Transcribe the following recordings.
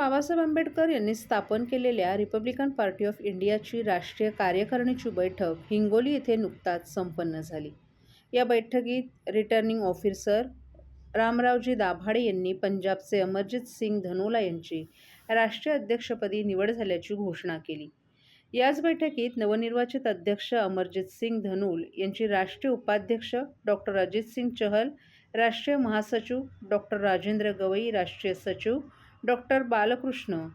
बाबासाहेब आंबेडकर यांनी स्थापन केलेल्या रिपब्लिकन पार्टी ऑफ इंडियाची राष्ट्रीय कार्यकारिणीची बैठक हिंगोली येथे नुकताच संपन्न झाली. या बैठकीत रिटर्निंग ऑफिसर रामरावजी दाभाडे यांनी पंजाबचे अमरजित सिंग धनोला यांची राष्ट्रीय अध्यक्षपदी निवड झाल्याची घोषणा केली. याच बैठकीत नवनिर्वाचित अध्यक्ष अमरजित सिंग धनूल यांची राष्ट्रीय उपाध्यक्ष डॉक्टर अजित सिंग चहल राष्ट्रीय महासचिव डॉक्टर राजेंद्र गवई राष्ट्रीय सचिव डॉक्टर बालकृष्ण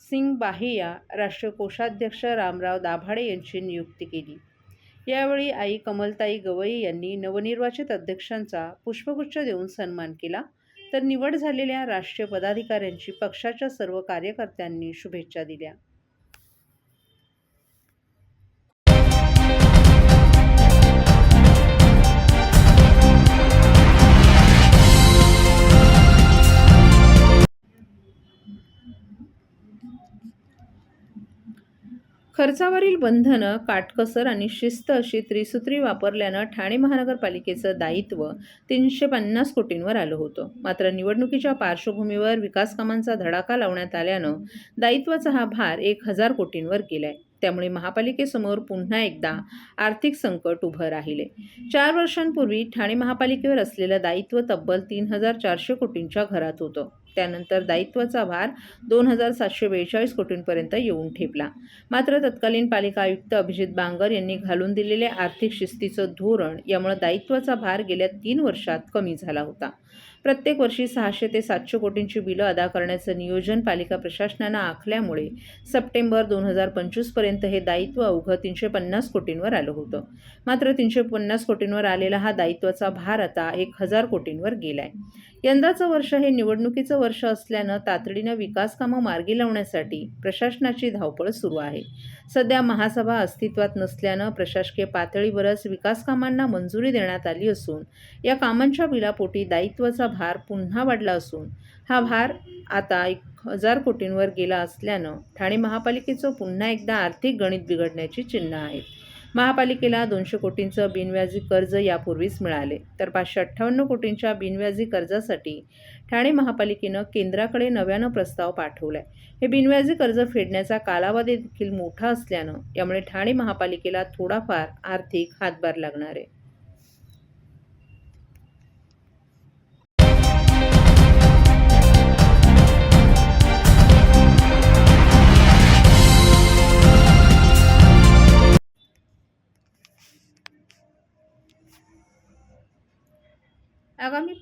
सिंग बाहिया राष्ट्रीय कोषाध्यक्ष रामराव दाभाडे यांची नियुक्ती केली. यावेळी आई कमलताई गवई यांनी नवनिर्वाचित अध्यक्षांचा पुष्पगुच्छ देऊन सन्मान केला. तर निवड झालेल्या राष्ट्रीय पदाधिकाऱ्यांची पक्षाच्या सर्व कार्यकर्त्यांनी शुभेच्छा दिल्या. खर्चावरील बंधनं काटकसर आणि शिस्त अशी त्रिसूत्री वापरल्यानं ठाणे महानगरपालिकेचं दायित्व तीनशे पन्नास कोटींवर आलं होतं. मात्र निवडणुकीच्या पार्श्वभूमीवर विकासकामांचा धडाका लावण्यात आल्यानं दायित्वाचा हा भार एक हजार कोटींवर गेलाय. त्यामुळे महापालिकेसमोर पुन्हा एकदा आर्थिक संकट उभं राहिले. चार वर्षांपूर्वी ठाणे महापालिकेवर असलेलं दायित्व तब्बल तीन हजार चारशे कोटींच्या घरात होतं. त्यानंतर दायित्वाचा भार दोन हजार सातशे बेचाळीस कोटींपर्यंत येऊन ठेपला. मात्र तत्कालीन पालिका आयुक्त अभिजित बांगर यांनी घालून दिलेले आर्थिक शिस्तीचं धोरण यामुळे दायित्वाचा भार गेल्या तीन वर्षात कमी झाला होता. प्रत्येक वर्षी सहाशे ते सातशे कोटींची बिलं अदा करण्याचं नियोजन पालिका प्रशासनानं आखल्यामुळे सप्टेंबर दोन हजार पंचवीसपर्यंत हे दायित्व अवघं तीनशे पन्नास कोटींवर आलं होतं. मात्र तीनशे पन्नास कोटींवर आलेला हा दायित्वाचा भार आता एक हजार कोटींवर गेलाय. यंदाचं वर्ष हे निवडणुकीचं वर्ष असल्यानं तातडीनं विकासकामं मार्गी लावण्यासाठी प्रशासनाची धावपळ सुरू आहे. सध्या महासभा अस्तित्वात नसल्यानं प्रशासकीय पातळीवरच विकास कामांना मंजुरी देण्यात आली असून या कामांच्या बिलापोटी दायित्वाचा भार पुन्हा वाढला असून हा भार आता एक हजार कोटींवर गेला असल्यानं ठाणे महापालिकेचं पुन्हा एकदा आर्थिक गणित बिघडण्याची चिन्ह आहेत. महापालिकेला दोनशे कोटींचं बिनव्याजी कर्ज यापूर्वीच मिळाले. तर पाचशे अठ्ठावन्न कोटींच्या बिनव्याजी कर्जासाठी ठाणे महापालिकेनं केंद्राकडे नव्यानं प्रस्ताव पाठवलाय. हे बिनव्याजी कर्ज फेडण्याचा कालावधी देखील मोठा असल्यानं यामुळे ठाणे महापालिकेला थोडाफार आर्थिक हातभार लागणार आहे.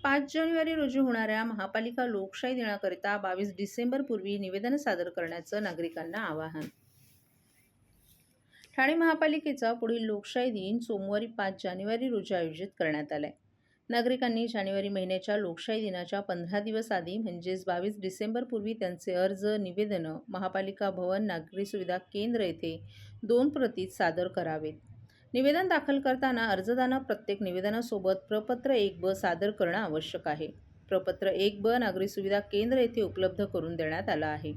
पाच जानेवारी रोजी होणाऱ्या महापालिका लोकशाही दिनाकरिता बावीस डिसेंबरपूर्वी निवेदन सादर करण्याचं नागरिकांना आवाहन. ठाणे महापालिकेचा पुढील लोकशाही दिन सोमवारी पाच जानेवारी रोजी आयोजित करण्यात आलाय. नागरिकांनी जानेवारी महिन्याच्या लोकशाही दिनाच्या पंधरा दिवस आधी म्हणजेच बावीस डिसेंबरपूर्वी त्यांचे अर्ज निवेदनं महापालिका भवन नागरी सुविधा केंद्र येथे दोन प्रतीत सादर करावेत. निवेदन दाखल करताना अर्जदारांना प्रत्येक निवेदनासोबत प्रपत्र एक ब सादर करणं आवश्यक आहे. प्रपत्र एक ब नागरी सुविधा केंद्र येथे उपलब्ध करून देण्यात आलं आहे.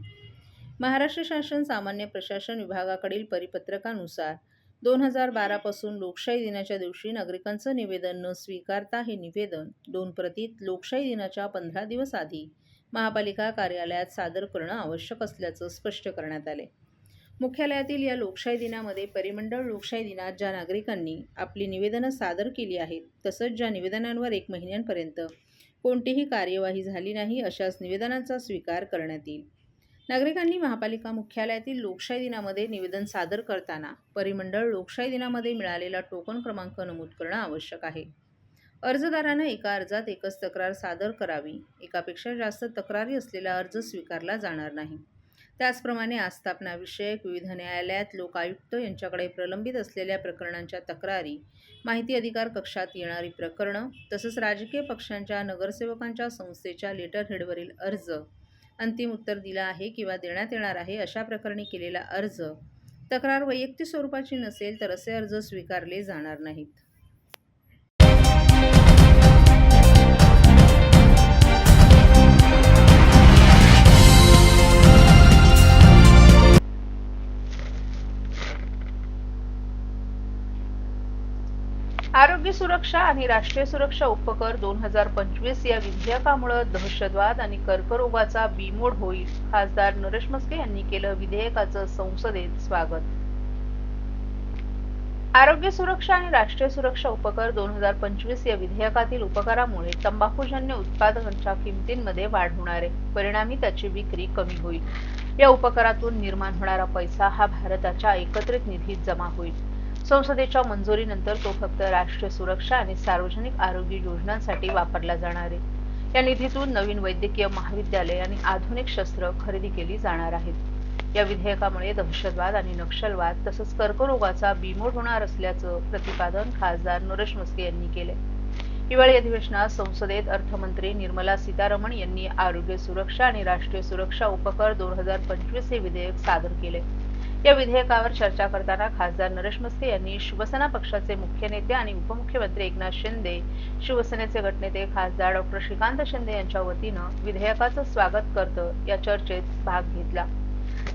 महाराष्ट्र शासन सामान्य प्रशासन विभागाकडील परिपत्रकानुसार दोन हजार बारापासून लोकशाही दिनाच्या दिवशी नागरिकांचं निवेदन न स्वीकारता हे निवेदन दोन प्रतीत लोकशाही दिनाच्या पंधरा दिवस आधी महापालिका कार्यालयात सादर करणं आवश्यक असल्याचं स्पष्ट करण्यात आले. मुख्यालयातील या लोकशाही दिनामध्ये परिमंडळ लोकशाही दिनात ज्या नागरिकांनी आपली निवेदनं सादर केली आहेत तसंच ज्या निवेदनांवर एक महिन्यांपर्यंत कोणतीही कार्यवाही झाली नाही अशाच निवेदनांचा स्वीकार करण्यात येईल. नागरिकांनी महापालिका मुख्यालयातील लोकशाही दिनामध्ये निवेदन सादर करताना परिमंडळ लोकशाही दिनामध्ये मिळालेला टोकन क्रमांक नमूद करणं आवश्यक आहे. अर्जदारानं एका अर्जात एकच तक्रार सादर करावी एकापेक्षा जास्त तक्रारी असलेला अर्ज स्वीकारला जाणार नाही. त्याचप्रमाणे आस्थापनाविषयक विविध न्यायालयात लोकायुक्त यांच्याकडे प्रलंबित असलेल्या प्रकरणांच्या तक्रारी माहिती अधिकार कक्षात येणारी प्रकरणं तसंच राजकीय पक्षांच्या नगरसेवकांच्या संस्थेच्या लेटरहेडवरील अर्ज अंतिम उत्तर दिला आहे किंवा देण्यात येणार आहे अशा प्रकरणी केलेला अर्ज तक्रार वैयक्तिक स्वरूपाची नसेल तर असे अर्ज स्वीकारले जाणार नाहीत. आरोग्य सुरक्षा आणि राष्ट्रीय सुरक्षा उपकर दोन हजार पंचवीस या विधेयकामुळे दहशतवाद आणि कर्करोगाचा बीमोड होईल. खासदार नरेश मस्के यांनी केलं विधेयकाचं संसदेत स्वागत. आरोग्य सुरक्षा आणि राष्ट्रीय सुरक्षा उपकर दोन हजार पंचवीस या विधेयकातील उपकरामुळे तंबाखूजन्य उत्पादनांच्या किमतींमध्ये वाढ होणार आहे. परिणामी त्याची विक्री कमी होईल. या उपकरातून निर्माण होणारा पैसा हा भारताच्या एकत्रित निधीत जमा होईल. संसदेच्या मंजुरीनंतर तो फक्त राष्ट्रीय सुरक्षा आणि सार्वजनिक आरोग्य योजनांसाठी वापरला जाणार आहे. या निधीतून नवीन वैद्यकीय महाविद्यालय आणि आधुनिक शस्त्र खरेदी केली जाणार आहेत. या विधेयकामुळे दहशतवाद आणि नक्षलवाद तसंच कर्करोगाचा बिमोड होणार असल्याचं प्रतिपादन खासदार नरेश मस्के यांनी केले हिवाळी अधिवेशनात संसदेत अर्थमंत्री निर्मला सीतारमण यांनी आरोग्य सुरक्षा आणि राष्ट्रीय सुरक्षा उपकर दोन हजार पंचवीस हे विधेयक सादर केले या विधेयकावर चर्चा करताना खासदार नरेश मस्के यांनी शिवसेना पक्षाचे मुख्य नेते आणि उपमुख्यमंत्री एकनाथ शिंदे शिवसेनेचे गटनेते खासदार डॉक्टर श्रीकांत शिंदे यांच्या वतीनं विधेयकाचं स्वागत करतं या चर्चेत भाग घेतला.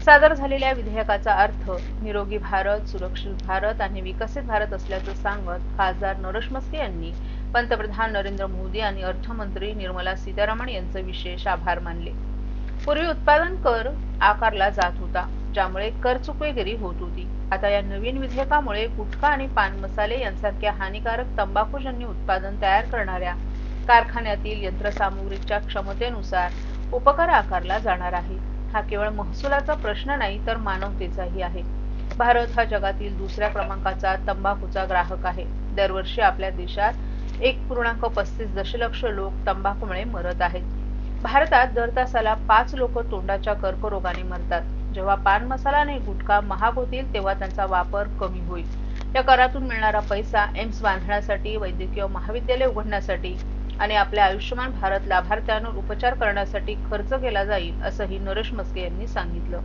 सादर झालेल्या विधेयकाचा अर्थ निरोगी भारत सुरक्षित भारत आणि विकसित भारत असल्याचं सांगत खासदार नरेश मस्के यांनी पंतप्रधान नरेंद्र मोदी आणि अर्थमंत्री निर्मला सीतारामन यांचे विशेष आभार मानले. पूर्वी उत्पादन कर आकारला जात होता. ज्यामुळे कर चुकवेगिरी होत होती. आता या नवीन विधेयकामुळे गुटखा आणि पान मसाले यांसारख्या हानिकारक तंबाखूजन्य उत्पादन तयार करणाऱ्या कारखान्यातील यंत्रसामुग्रीच्या क्षमतेनुसार उपकर आकारला जाणार आहे. हा केवळ महसुलाचा प्रश्न नाही तर मानवतेचाही आहे. भारत हा जगातील दुसऱ्या क्रमांकाचा तंबाखूचा ग्राहक आहे. दरवर्षी आपल्या देशात एक पूर्णांक पस्तीस दशलक्ष लोक तंबाखूमुळे मरत आहेत. भारतात दर तासाला पाच लोक तोंडाच्या कर्करोगाने मरतात. जेव्हा पान मसाला आणि गुटखा महाग होतील तेव्हा त्यांचा वापर कमी होईल. या करातून मिळणारा पैसा एम्स बांधण्यासाठी वैद्यकीय महाविद्यालय उघडण्यासाठी आणि आपल्या आयुष्यमान भारत लाभार्थ्यांवर उपचार करण्यासाठी खर्च केला जाईल असंही नरेश मस्के यांनी सांगितलं.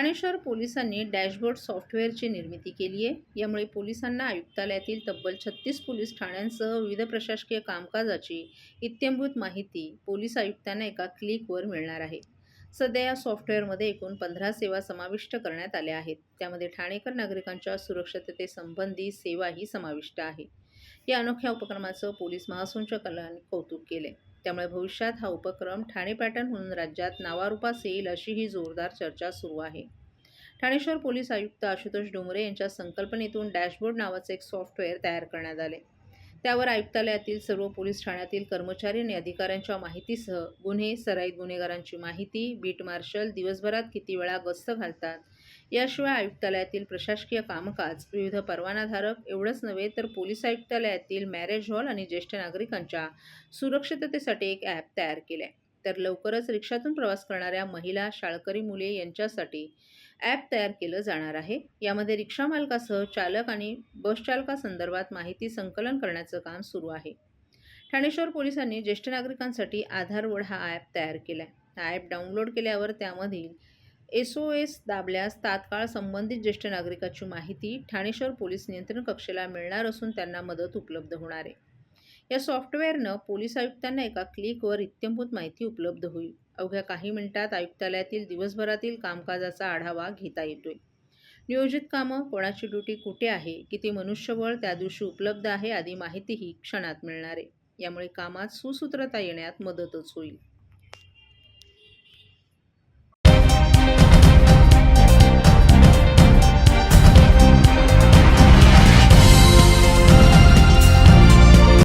ठाणे शहर पोलिसांनी डॅशबोर्ड सॉफ्टवेअरची निर्मिती केली आहे यामुळे पोलिसांना आयुक्तालयातील तब्बल छत्तीस पोलीस ठाण्यांसह विविध प्रशासकीय कामकाजाची इत्यंभूत माहिती पोलीस आयुक्तांना एका क्लिकवर मिळणार आहे. सध्या या सॉफ्टवेअरमध्ये एकूण पंधरा सेवा समाविष्ट करण्यात आल्या आहेत. त्यामध्ये ठाणेकर नागरिकांच्या सुरक्षिततेसंबंधी सेवाही समाविष्ट आहे. या अनोख्या उपक्रमाचं पोलीस महासंचालकांनी कौतुक केले त्यामुळे भविष्यात हा उपक्रम ठाणे पॅटर्न म्हणून राज्यात नावारूपास येईल अशी ही जोरदार चर्चा सुरू आहे. ठाणे शहर पोलीस आयुक्त आशुतोष डोंगरे यांच्या संकल्पनेतून डॅशबोर्ड नावाचे एक सॉफ्टवेअर तयार करण्यात आले. त्यावर आयुक्तालयातील सर्व पोलीस ठाण्यातील कर्मचारी आणि अधिकाऱ्यांच्या माहितीसह गुन्हे सराईत गुन्हेगारांची माहिती बीट मार्शल दिवसभरात किती वेळा गस्त घालतात याशिवाय आयुक्तालयातील प्रशासकीय कामकाज विविध परवानाधारक एवढंच नव्हे तर पोलीस आयुक्तालयातील मॅरेज हॉल आणि ज्येष्ठ नागरिकांच्या सुरक्षिततेसाठी एक ॲप तयार केले तर लवकरच रिक्षातून प्रवास करणाऱ्या महिला शाळकरी मुले यांच्यासाठी ॲप तयार केलं जाणार आहे. यामध्ये रिक्षा मालकासह चालक आणि बसचालकासंदर्भात माहिती संकलन करण्याचं काम सुरू आहे. ठाणे शहर पोलिसांनी ज्येष्ठ नागरिकांसाठी आधारवड हा ॲप तयार केला आहे हा ॲप डाउनलोड केल्यावर त्यामधील एस ओ एस दाबल्यास तात्काळ संबंधित ज्येष्ठ नागरिकाची माहिती ठाणेश्वर पोलीस नियंत्रण कक्षेला मिळणार असून त्यांना मदत उपलब्ध होणार आहे. या सॉफ्टवेअरनं पोलीस आयुक्तांना एका क्लिकवर इत्यंभूत माहिती उपलब्ध होईल. अवघ्या काही मिनिटात आयुक्तालयातील दिवसभरातील कामकाजाचा आढावा घेता येतोय. नियोजित कामं कोणाची ड्युटी कुठे आहे किती मनुष्यबळ त्या दिवशी उपलब्ध आहे आदी माहितीही क्षणात मिळणार आहे. यामुळे कामात सुसूत्रता येण्यात मदतच होईल.